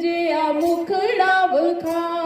ਜਿਆ ਮੁਖੜਾ ਵਖਾ